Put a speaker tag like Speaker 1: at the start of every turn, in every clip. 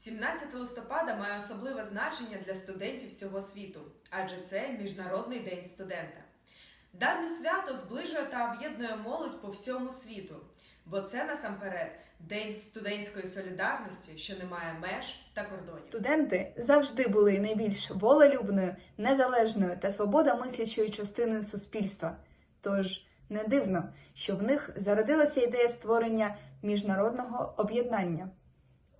Speaker 1: 17 листопада має особливе значення для студентів всього світу, адже це Міжнародний день студента. Дане свято зближує та об'єднує молодь по всьому світу, бо це насамперед день студентської солідарності, що не має меж та кордонів.
Speaker 2: Студенти завжди були найбільш волелюбною, незалежною та свободомислячою частиною суспільства. Тож не дивно, що в них зародилася ідея створення міжнародного об'єднання.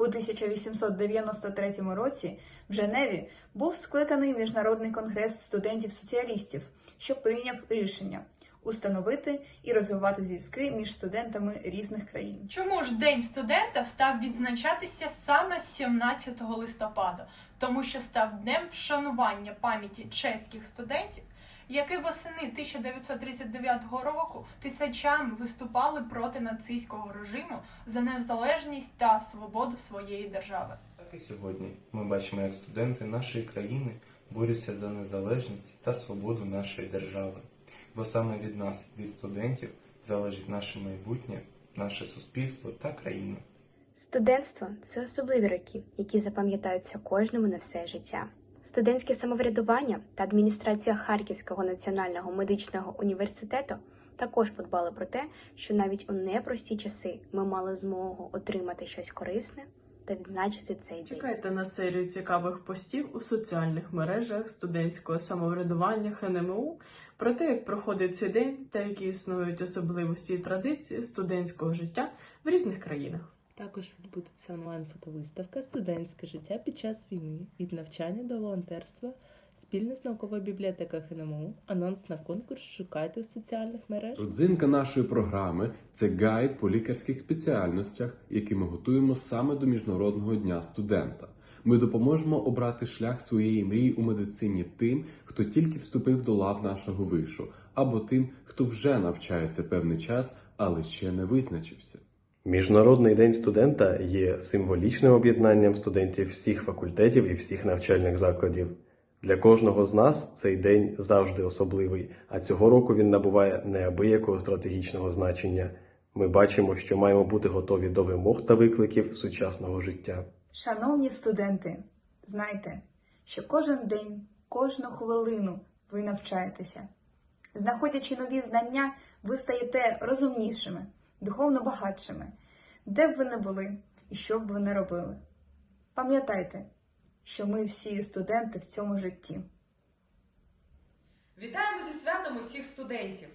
Speaker 2: У 1893 році в Женеві був скликаний міжнародний конгрес студентів-соціалістів, що прийняв рішення установити і розвивати зв'язки між студентами різних країн.
Speaker 3: Чому ж День студента став відзначатися саме 17 листопада? Тому що став днем вшанування пам'яті чеських студентів, які восени 1939 року тисячами виступали проти нацистського режиму за незалежність та свободу своєї держави.
Speaker 4: Так і сьогодні ми бачимо, як студенти нашої країни борються за незалежність та свободу нашої держави. Бо саме від нас, від студентів, залежить наше майбутнє, наше суспільство та країна.
Speaker 5: Студентство це особливі роки, які запам'ятаються кожному на все життя. Студентське самоврядування та адміністрація Харківського національного медичного університету також подбали про те, що навіть у непрості часи ми мали змогу отримати щось корисне та відзначити цей день.
Speaker 6: Чекайте на серію цікавих постів у соціальних мережах студентського самоврядування ХНМУ про те, як проходить цей день та які існують особливості і традиції студентського життя в різних країнах.
Speaker 7: Також відбудеться онлайн-фотовиставка Студентське життя під час війни від навчання до волонтерства спільно з науковою бібліотекою ХНМУ. Анонс на конкурс шукайте в соціальних мережах.
Speaker 8: Родзинка нашої програми це гайд по лікарських спеціальностях, який ми готуємо саме до Міжнародного дня студента. Ми допоможемо обрати шлях своєї мрії у медицині тим, хто тільки вступив до лав нашого вишу, або тим, хто вже навчається певний час, але ще не визначився.
Speaker 9: Міжнародний день студента є символічним об'єднанням студентів всіх факультетів і всіх навчальних закладів. Для кожного з нас цей день завжди особливий, а цього року він набуває неабиякого стратегічного значення. Ми бачимо, що маємо бути готові до вимог та викликів сучасного життя.
Speaker 2: Шановні студенти, знайте, що кожен день, кожну хвилину ви навчаєтеся. Знаходячи нові знання, ви стаєте розумнішими, духовно багатшими, де б ви не були і що б ви не робили. Пам'ятайте, що ми всі студенти в цьому житті.
Speaker 1: Вітаємо зі святом усіх студентів,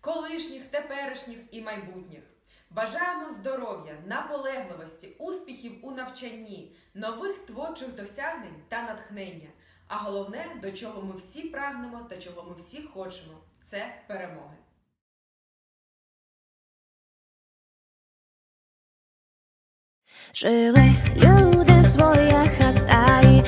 Speaker 1: колишніх, теперішніх і майбутніх. Бажаємо здоров'я, наполегливості, успіхів у навчанні, нових творчих досягнень та натхнення. А головне, до чого ми всі прагнемо та чого ми всі хочемо це перемоги.
Speaker 10: Жили люди своя хата